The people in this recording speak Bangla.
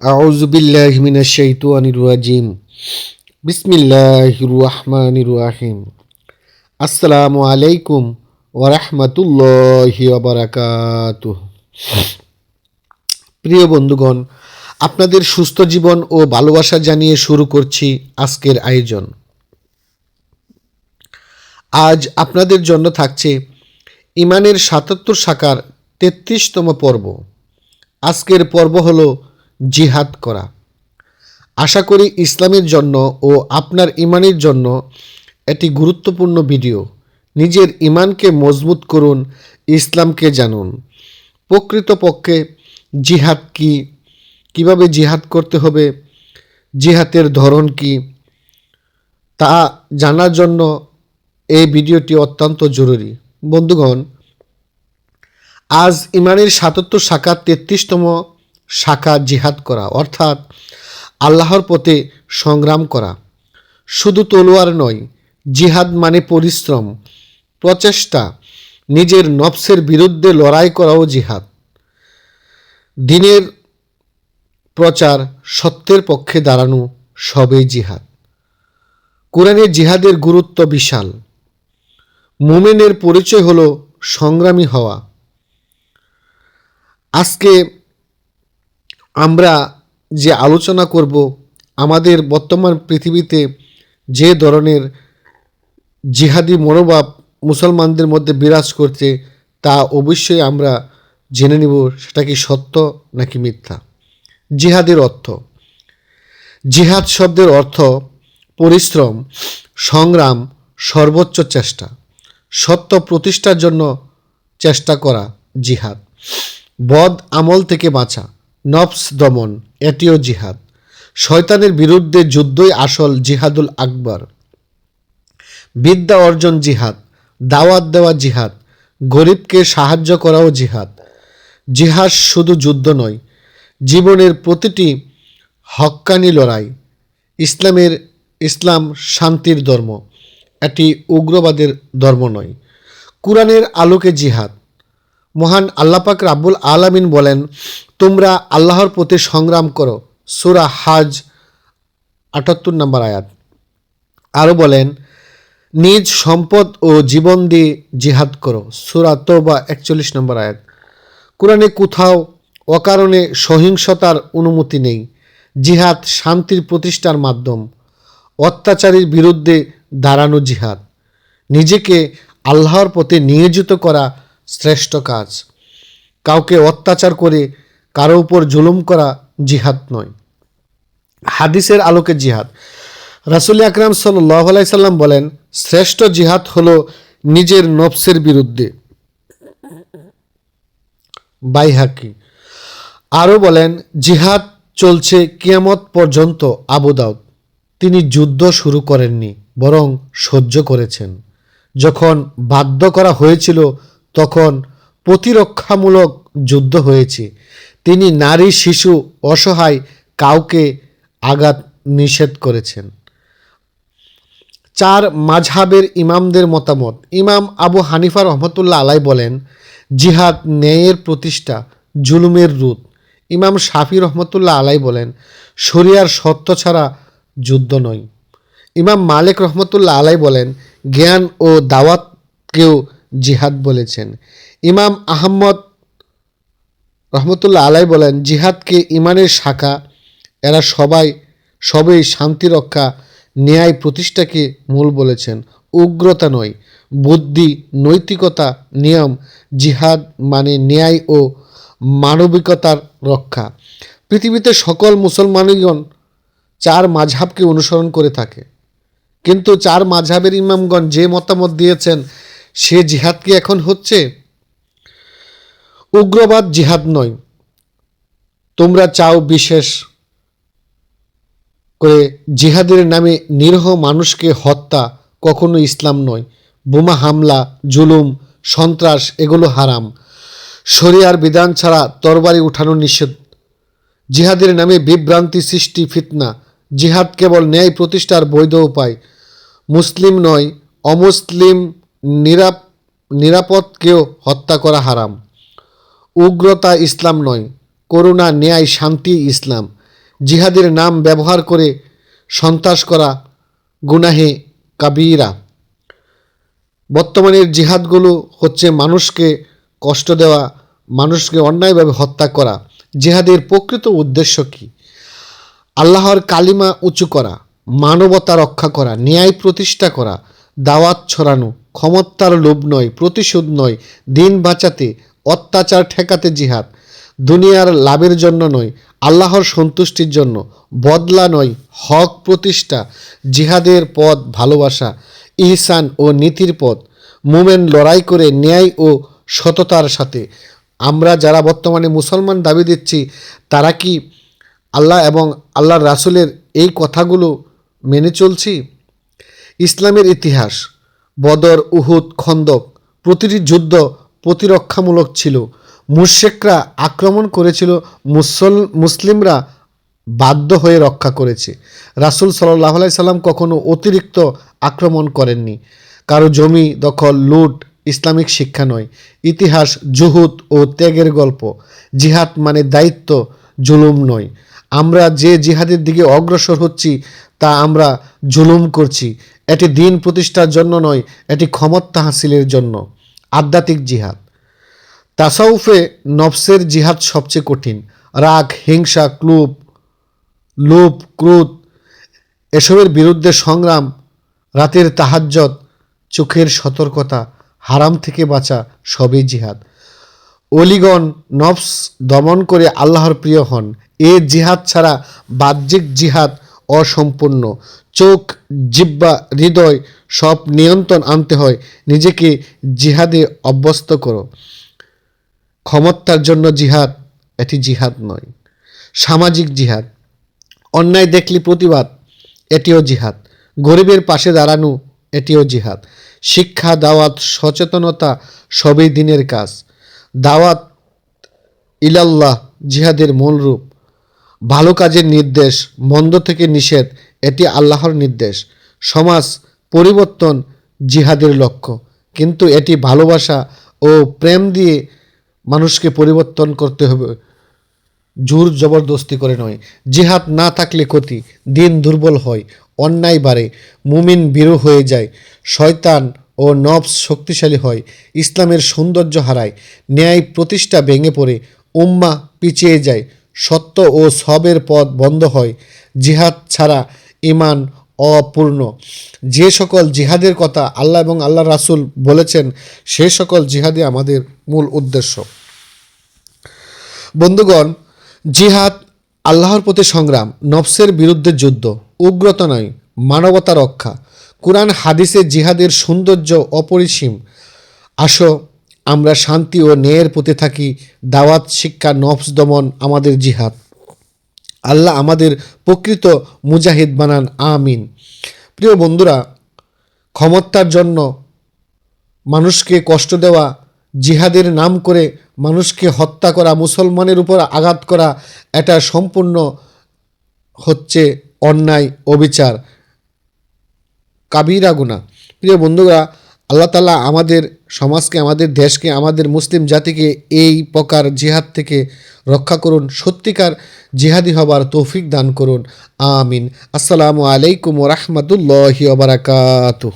আউজুবিল্লাহমিনা শৈতুয়ানির রাজিম। বিসমিল্লাহির রহমানির রাহিম। আসসালামু আলাইকুম ওরহমতুল্লাহি বারাকাত প্রিয় বন্ধুগণ, আপনাদের সুস্থ জীবন ও ভালোবাসা জানিয়ে শুরু করছি আজকের আয়োজন। আজ আপনাদের জন্য থাকছে ইমানের সাতাত্তর শাখার তেত্রিশতম পর্ব। আজকের পর্ব হলো জিহাদ করা। আশা করি ইসলামের জন্য ও আপনার ইমানের জন্য এটি গুরুত্বপূর্ণ ভিডিও। নিজের ইমানকে মজবুত করুন, ইসলামকে জানুন। প্রকৃতপক্ষে জিহাদ কি? কীভাবে জিহাদ করতে হবে? জিহাদের ধরন কি? তা জানার জন্য এই ভিডিওটি অত্যন্ত জরুরি। বন্ধুগণ, আজ ইমানের সাতাত্তর শাখা তেত্রিশতম শাখা জিহাদ করা, অর্থাৎ আল্লাহর পথে সংগ্রাম করা। শুধু তলোয়ার নয়, জিহাদ মানে পরিশ্রম, প্রচেষ্টা, নিজের নফসের বিরুদ্ধে লড়াই করাও জিহাদ। দিনের প্রচার সত্যের পক্ষে দাঁড়ানো সবই জিহাদ। কোরআনে জিহাদের গুরুত্ব বিশাল। মোমেনের পরিচয় হলো সংগ্রামী হওয়া। আজকে আমরা যে আলোচনা করব, আমাদের বর্তমান পৃথিবীতে যে ধরনের জিহাদি মনোভাব মুসলমানদের মধ্যে বিরাজ করছে, তা অবশ্যই আমরা জেনে নেব সেটা কি সত্য নাকি মিথ্যা। জিহাদের অর্থ। জিহাদ শব্দের অর্থ পরিশ্রম, সংগ্রাম, সর্বোচ্চ চেষ্টা, সত্য প্রতিষ্ঠার জন্য চেষ্টা করা জিহাদ। বদ আমল থেকে বাঁচা। নফস দমন, এটিও জিহাদ। শয়তানের বিরুদ্ধে যুদ্ধই আসল জিহাদুল আকবর। বিদ্যা অর্জন জিহাদ, দাওয়াত দেওয়া জিহাদ, গরিবকে সাহায্য করাও জিহাদ। জিহাদ শুধু যুদ্ধ নয়, জীবনের প্রতিটি হক্কানি লড়াই, ইসলামের ইসলাম শান্তির ধর্ম, এটি উগ্রবাদের ধর্ম নয়। কোরআনের আলোকে জিহাদ মহান আল্লাপাক রাব্বুল আলামিন বলেন, তোমরা আল্লাহর পথে সংগ্রাম করো। সুরা হাজ আটাত্তর নম্বর আয়াত। আরও বলেন, নিজ সম্পদ ও জীবন দিয়ে জিহাদ করো। সুরা বা একচল্লিশ নম্বর আয়াত। কোরআনে কোথাও অকারণে সহিংসতার অনুমতি নেই। জিহাদ শান্তির প্রতিষ্ঠার মাধ্যম। অত্যাচারীর বিরুদ্ধে দাঁড়ানো জিহাদ। নিজেকে আল্লাহর পথে নিয়োজিত করা শ্রেষ্ঠ কাজ। কাউকে অত্যাচার করে কারও উপর জুলুম করা জিহাদ নয়। হাদিসের আলোকে জিহাদ। রাসুল আকরাম সাল্লাহ সাল্লাম বলেন, শ্রেষ্ঠ জিহাদ হল নিজের নফসের বিরুদ্ধে। বাইহাকি। আরও বলেন, জিহাদ চলছে কিয়ামত পর্যন্ত আবু দাউদ। তিনি যুদ্ধ শুরু করেননি, বরং সহ্য করেছেন। যখন বাধ্য করা হয়েছিল তখন প্রতিরক্ষামূলক যুদ্ধ হয়েছে। তিনি নারী, শিশু, অসহায় কাউকে আঘাত নিষেধ করেছেন। চার মাঝহাবের ইমামদের মতামত। ইমাম আবু হানিফা রহমতুল্লাহ আলাই বলেন, জিহাদ, ন্যায়ের প্রতিষ্ঠা, জুলুমের রুদ ইমাম শাফি রহমতুল্লাহ আলাই বলেন, শরিয়ার সত্য ছাড়া যুদ্ধ নয়। ইমাম মালিক রহমতুল্লাহ আলাই বলেন, জ্ঞান ও দাওয়াতকেও জিহাদ বলেছেন। ইমাম আহম্মদ রহমতুল্লাহ আলাই বলেন, জিহাদকে ইমানের শাখা, এরা সবাই, সবই শান্তি রক্ষা, ন্যায় প্রতিষ্ঠাকে মূল বলেছেন। উগ্রতা নয়, বুদ্ধি, নৈতিকতা নিয়ম, জিহাদ মানে ন্যায় ও মানবিকতার রক্ষা। পৃথিবীতে সকল মুসলমানগণ চার মাঝহাবকে অনুসরণ করে থাকে। কিন্তু চার মাঝহাবের ইমামগণ যে মতামত দিয়েছেন সে জিহাদ কি এখন হচ্ছে? উগ্রবাদ জিহাদ নয়। তোমরা চাও বিশেষ করে জিহাদের নামে নিরহ মানুষকে হত্যা, কখনো ইসলাম নয়। বোমা হামলা, জুলুম, সন্ত্রাস, এগুলো হারাম। শরিয়ার বিধান ছাড়া তরবারি উঠানো নিষেধ। জিহাদের নামে বিভ্রান্তি সৃষ্টি ফিতনা। জিহাদ কেবল ন্যায় প্রতিষ্ঠার বৈধ উপায়। মুসলিম নয়, অমুসলিম নিরাপ, নিরাপদকেও হত্যা করা হারাম। উগ্রতা ইসলাম নয়, করুণা, ন্যায়, শান্তি ইসলাম। জিহাদের নাম ব্যবহার করে সন্ত্রাস করা গুনাহে কাবিরা। বর্তমানের জিহাদগুলো হচ্ছে মানুষকে কষ্ট দেওয়া, মানুষকে অন্যায়ভাবে হত্যা করা। জিহাদের প্রকৃত উদ্দেশ্য কী? আল্লাহর কালিমা উঁচু করা, মানবতা রক্ষা করা, ন্যায় প্রতিষ্ঠা করা, দাওয়াত ছড়ানো ক্ষমতার লোভ নয়, প্রতিশোধ নয়, দিন বাঁচাতে, অত্যাচার ঠেকাতে জিহাদ। দুনিয়ার লাভের জন্য নয়, আল্লাহর সন্তুষ্টির জন্য। বদলা নয়, হক প্রতিষ্ঠা, জিহাদের পথ ভালোবাসা, ইহসান ও নীতির পথ। মুমেন লড়াই করে ন্যায় ও সততার সাথে। আমরা যারা বর্তমানে মুসলমান দাবি দিচ্ছি, তারা কি আল্লাহ এবং আল্লাহর রাসূলের এই কথাগুলো মেনে চলছি? ইসলামের ইতিহাস। বদর, উহুদ, খন্দক প্রতিটি যুদ্ধ প্রতিরক্ষামূলক ছিল। মুর্শেকরা আক্রমণ করেছিল, মুসল, মুসলিমরা বাধ্য হয়ে রক্ষা করেছে। রাসূল সাল্লাহ আলাই সাল্লাম কখনো অতিরিক্ত আক্রমণ করেননি। কারও জমি দখল, লুট ইসলামিক শিক্ষা নয়। ইতিহাস, জুহুদ ও ত্যাগের গল্প। জিহাদ মানে দায়িত্ব, জুলুম নয়। আমরা যে জিহাদের দিকে অগ্রসর হচ্ছি, তা আমরা জুলুম করছি। এটি দিন প্রতিষ্ঠার জন্য নয়, এটি ক্ষমতা হাসিলের জন্য। আধ্যাত্মিক জিহাদ। তাসাউফে নফসের জিহাদ সবচেয়ে কঠিন। রাগ, হিংসা ক্লুপ লোভ, ক্রোধ, এসবের বিরুদ্ধে সংগ্রাম, রাতের তাহাজ্জত চোখের সতর্কতা, হারাম থেকে বাঁচা, সবই জিহাদ। অলিগণ নফস দমন করে আল্লাহর প্রিয় হন। এ জিহাদ ছাড়া বাহ্যিক জিহাদ অসম্পূর্ণ। চোখ জিব্বা হৃদয় সব নিয়ন্ত্রণ আনতে হয়। নিজেকে জিহাদে অভ্যস্ত করো। ক্ষমতার জন্য জিহাদ, এটি জিহাদ নয়। সামাজিক জিহাদ। অন্যায় দেখলি প্রতিবাদ, এটিও জিহাদ। গরিবের পাশে দাঁড়ানো, এটিও জিহাদ। শিক্ষা, দাওয়াত, সচেতনতা সবই দিনের কাজ। দাওয়াত ইলাল্লাহ, জিহাদের মূল রূপ। ভালো কাজের নির্দেশ, মন্দ থেকে নিষেধ, এটি আল্লাহর নির্দেশ। সমাজ, পরিবর্তন জিহাদের লক্ষ্য। কিন্তু এটি ভালোবাসা ও প্রেম দিয়ে মানুষকে পরিবর্তন করতে হবে। জোর জবরদস্তি করে নয়। জিহাদ না থাকলে ক্ষতি, দিন দুর্বল হয়, অন্যায় বাড়ে, মুমিন বিরো হয়ে যায়, শয়তান ও নবস শক্তিশালী হয়, ইসলামের সৌন্দর্য হারায়, ন্যায় প্রতিষ্ঠা ভেঙে পড়ে উম্মা পিছিয়ে যায় সত্য ও সবের পথ বন্ধ হয়। জিহাদ ছাড়া ইমান অপূর্ণ। যে সকল জিহাদের কথা আল্লাহ এবং আল্লাহ রাসূল বলেছেন, সে সকল জিহাদই আমাদের মূল উদ্দেশ্য। বন্ধুগণ, জিহাদ আল্লাহর প্রতি সংগ্রাম, নফসের বিরুদ্ধে যুদ্ধ, উগ্রতা নয়, মানবতা রক্ষা। কোরআন, হাদিসে জিহাদের সৌন্দর্য অপরিসীম। আসো আমরা শান্তি ও ন্যায়ের পথে থাকি, দাওয়াত, শিক্ষা, নফস, দমন আমাদের জিহাদ। আল্লাহ আমাদের প্রকৃত মুজাহিদ বানান, আমিন। প্রিয় বন্ধুরা, ক্ষমতার জন্য মানুষকে কষ্ট দেওয়া, জিহাদের নাম করে মানুষকে হত্যা করা, মুসলমানের উপর আঘাত করা, এটা সম্পূর্ণ হচ্ছে অন্যায়, অবিচার, কাবিরা গুণা প্রিয় বন্ধুরা, আল্লাহ তালা আমাদের সমাজকে, আমাদের দেশকে, আমাদের মুসলিম জাতিকে এই প্রকার জিহাদ থেকে রক্ষা করুন। সত্যিকার জিহাদি হবার তৌফিক দান করুন। আমিন। আসসালামু আলাইকুম রহমতুল্লাহি ওবরাকাতুহ